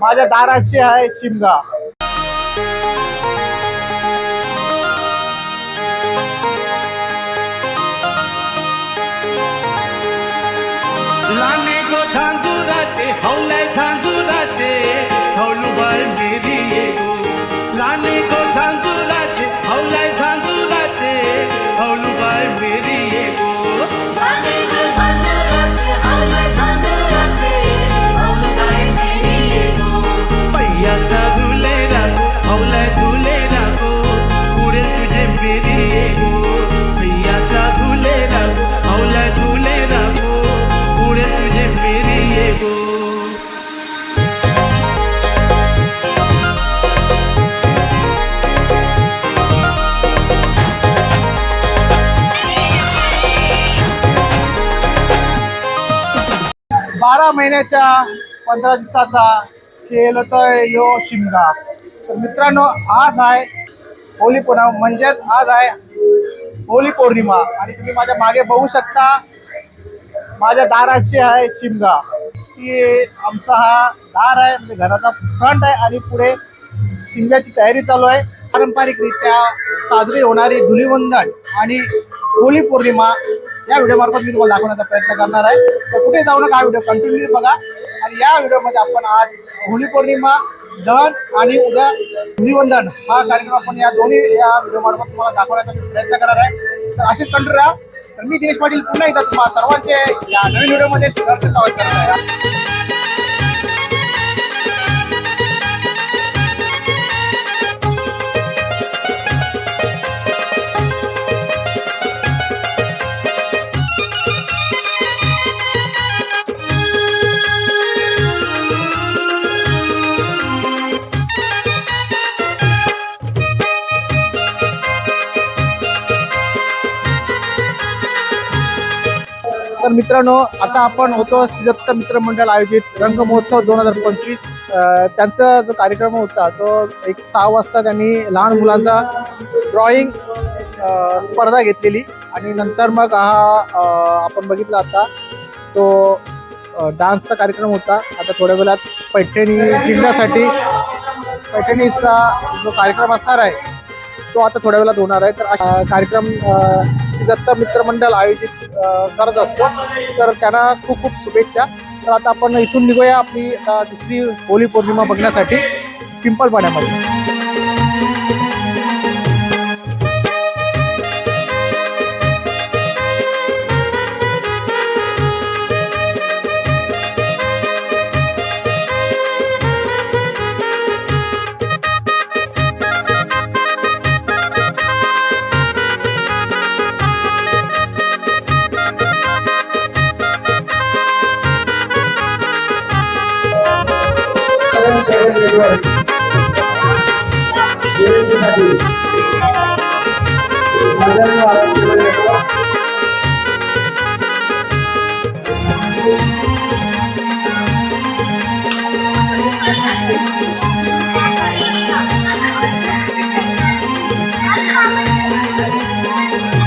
माझ्या दाराशी आहे शिमगा लाने को झांझुराचे हौलाय झांझुराचे हौलुबाई मेरी येगो लाने को झांझुराचे हौलाय झांझुराचे महिन्याच्या पंधरा दिवसाचा खेळ तर यो शिमगा. तर मित्रांनो आज आहे होली पौर्णिमा म्हणजेच आज आहे होली पौर्णिमा. आणि तुम्ही माझ्या मागे बघू शकता माझ्या दाराशी आहे शिमगा. की आमचा हा दार आहे म्हणजे घराचा फ्रंट आहे आणि पुढे शिमग्याची तयारी चालू आहे. पारंपरिकरित्या साजरी होणारी धुलीवंदन आणि होली पौर्णिमा या व्हिडिओमार्फत मी तुम्हाला दाखवण्याचा प्रयत्न करणार आहे. तर कुठे जाऊ नका हा व्हिडिओ कंटिन्यू बघा. आणि या व्हिडिओमध्ये आपण आज होळी पौर्णिमा दहन आणि उद्या निबंधन हा कार्यक्रम आपण या दोन्ही या व्हिडिओमार्फत तुम्हाला दाखवण्याचा प्रयत्न करणार आहे. तर असेच कंटिन्यू राहा. तर मी दिनेश पाटील पुन्हा एकदा तुम्हाला सर्वांचे या नवीन व्हिडिओमध्ये स्वागत करणार आहे. तर मित्रांनो आता आपण होतो श्रीदत्त मित्र मंडळ आयोजित रंग महोत्सव दोन हजार पंचवीस. त्यांचा जो कार्यक्रम होता तो एक सहा वाजता त्यांनी लहान मुलांचा ड्रॉइंग स्पर्धा घेतलेली. आणि नंतर मग हा आपण बघितला आता तो डान्सचा कार्यक्रम होता. आता थोड्या वेळात पैठणी जिल्ह्यासाठी पैठणीचा जो कार्यक्रम असणार आहे तो आता थोड्या वेळात होणार आहे. तर कार्यक्रम दत्त मित्र मंडळ आयोजित करत असतो. तर त्यांना खूप खूप शुभेच्छा. तर आता आपण इथून निघूया आपली दुसरी होली पौर्णिमा बघण्यासाठी पिंपळपाड्यामध्ये.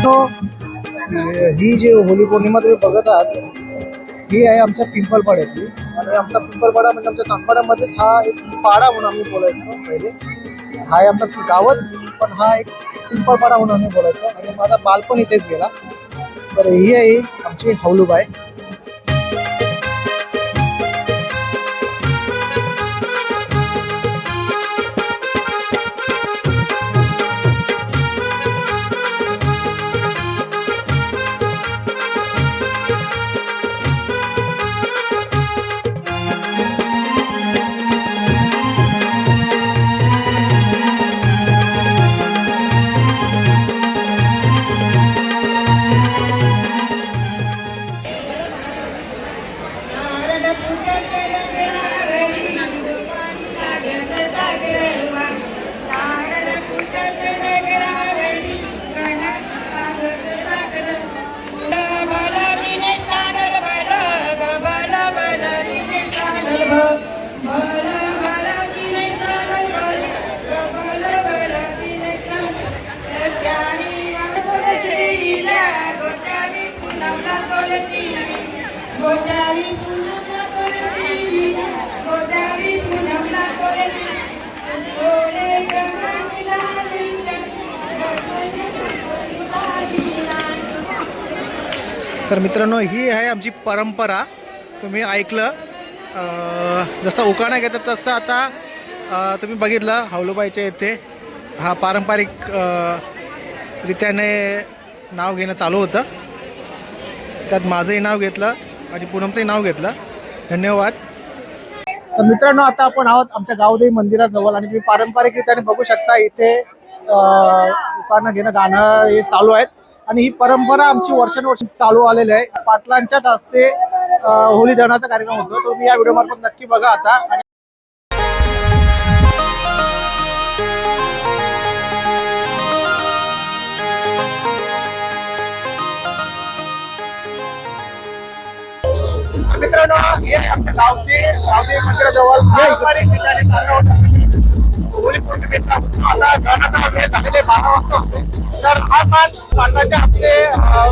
तो ही जी होली पौर्णिमा तुम्ही बघत आहात ही आहे आमच्या पिंपळपाड्यातली आणि आमचा पिंपळपाडा म्हणजे आमच्या सातपाड्यामध्येच हा एक पाडा म्हणून आम्ही बोलायचो पहिले. हा आहे आमचा गावच पण हा एक पिंपळपाडा म्हणून आम्ही बोलायचो. आणि माझा बालपण इथेच गेला. तर ही आहे आमची हौलूबाई तर मित्रांनो ही आहे आमची परंपरा. तुम्ही ऐकलं जसं उकाणा घेतात तसं आता तुम्ही बघितलं हौलोबाईच्या येथे हा पारंपरिक रित्याने नाव घेणं चालू होतं. त्यात माझंही नाव घेतलं आणि पूनमचंही नाव घेतलं. धन्यवाद. तर मित्रांनो आता आपण आहोत आमच्या गावदेवी मंदिराजवळ आणि तुम्ही पारंपरिक रित्याने बघू शकता इथे लोकांना घेणं गाणं हे चालू आहेत. आणि ही परंपरा आमची वर्षानुवर्ष चालू आलेली आहे. पाटलांच्याच हस्ते होली होळी दहनाचा कार्यक्रम होतो. तो मी या व्हिडिओ मार्फत नक्की बघा आता. मित्रांनो हे आमच्या गावचे गावदेवी मंदिराजवळ. पारंपरिक ठिकाणी चाललं होतं. होळी पौर्णिमेचा आता गणाचा वेळ झालेले बारा वाजता असते. तर हा मान पाटलाच्या हस्ते अं, अं,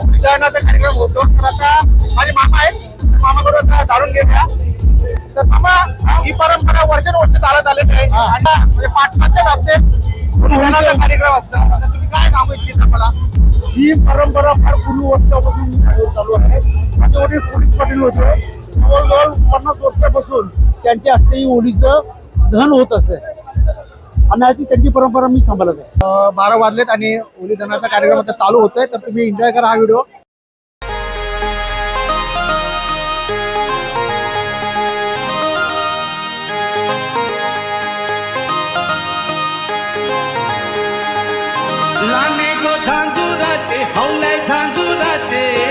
होळी दहनाचा कार्यक्रम होतो. तर आता माझे मामा आहेत. मामाकडून आता जाणून घेऊया. तर मामा ही परंपरा वर्षानुवर्ष चालत आलेली आहे. आता म्हणजे पाटलाच्याच हस्ते होळी दहनाचा कार्यक्रम असतो. काय सांगू इच्छिता मला? ही परंपरा फार पूर्वी वर्षापासून चालू आहे. माझे वडील पोलीस पाटील होते. जवळजवळ पन्नास वर्षापासून त्यांच्या हस्ते ही होळीचं दहन होत असे. आणि ती त्यांची परंपरा मी सांभाळत आहे. बारा वाजलेत आणि होली दहनाचा कार्यक्रम आता चालू होतोय तर तुम्ही एन्जॉय करा हा व्हिडिओ. लाने गो झांजुराचे हौलाय झांजुराचे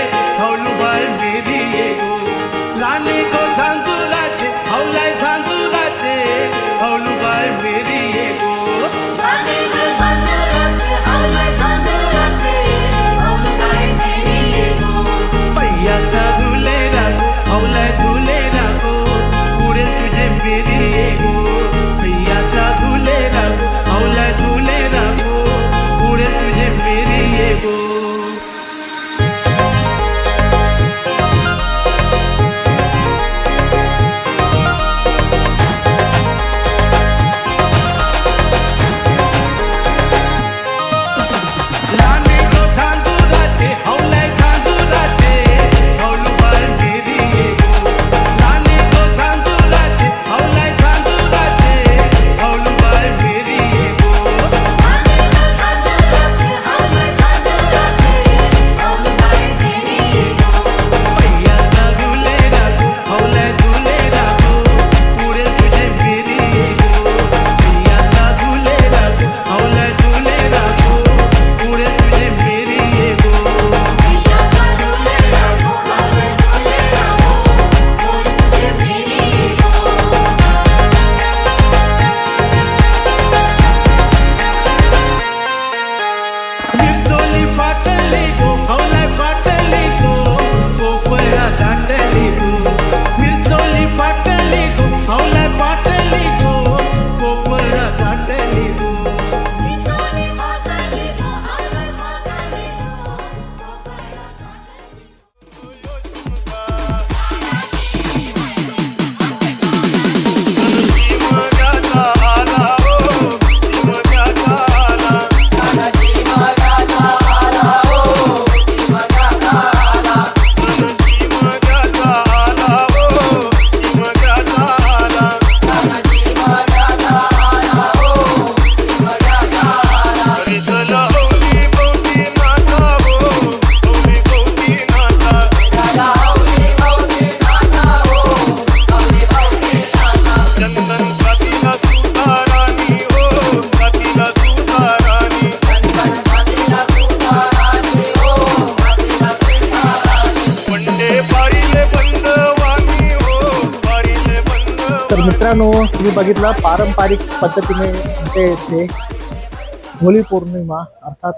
मित्रांनो तुम्ही बघितलं पारंपरिक पद्धतीने आमच्या इथे पौर्णिमा अर्थात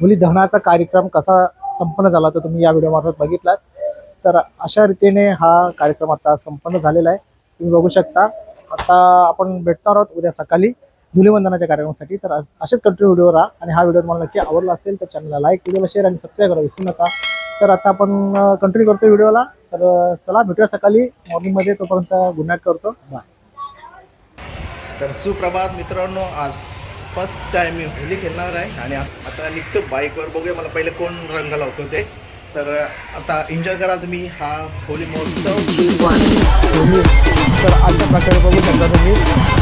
होली दहनाचा कार्यक्रम कसा संपन्न झाला तो तुम्ही या व्हिडिओमार्फत बघितलात. तर अशा रीतीने हा कार्यक्रम आता संपन्न झालेला आहे. तुम्ही बघू शकता आता आपण भेटणार आहोत उद्या सकाळी धुलीवंदनाच्या कार्यक्रमासाठी. तर असेच कंटिन्यू व्हिडिओ राहा आणि हा व्हिडिओ तुम्हाला नक्की आवडला असेल तर चॅनलला लाईक व्हिडिओला शेअर आणि सबस्क्राईब करा विसरू नका. तर आता आपण कंटिन्यू करतो व्हिडिओला. तर चला भेटूया सकाळी. मॉर्निंगमध्ये तोपर्यंत गुड नाईट करतो. बाय तर सुप्रभात मित्रांनो आज फर्स्ट टाइम मी होली खेळणार आहे. आणि आता निघतो बाईकवर बघूया मला पहिले कोण रंग लावतो ते तर आता एन्जॉय करा तुम्ही हा होली महोत्सव. तर अशा प्रकारे बघू शकता तुम्ही.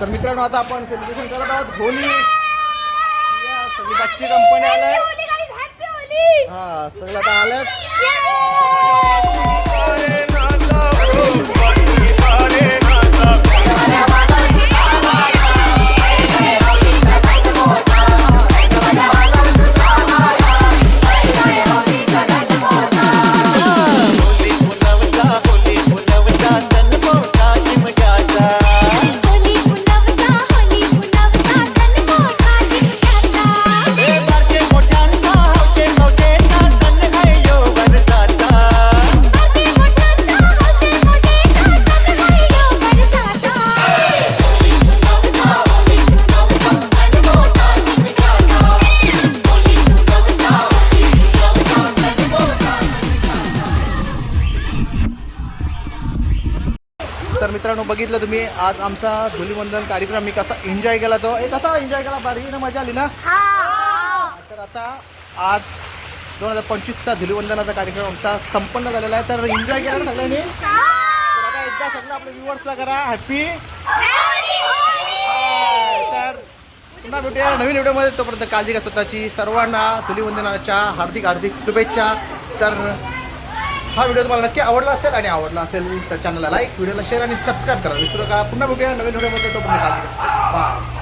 तर मित्रांनो आता आपण सेलिब्रेशन करत आहोत. होली. बच्ची कंपनी आलाय. हा सगळं आता आल्यात. बघितलं तुम्ही. आज आमचा धुलीवंदन कार्यक्रम मी कसा एन्जॉय केला तो. ए कसा एन्जॉय केला? भारी ना मजा आली ना? तर आता आज दोन हजार पंचवीसचा धुलीवंदनाचा कार्यक्रम आमचा संपन्न झालेला आहे. तर एन्जॉय केला ना सगळ्यांनी? आता एकदा सगळं आपल्या व्ह्युअर्सला करा. हॅपी तर पुन्हा भेटूया नवीन व्हिडिओमध्ये. तोपर्यंत काळजी घ्या स्वतःची. सर्वांना धुलीवंदनाच्या हार्दिक हार्दिक शुभेच्छा. तर हा व्हिडिओ तुम्हाला नक्की आवडला असेल आणि आवडला असेल तर चॅनलला लाईक व्हिडिओला शेअर आणि सबस्क्राईब करा. विसरू का पुन्हा बघूया नवीन व्हिडिओमध्ये तो काळजी बाय.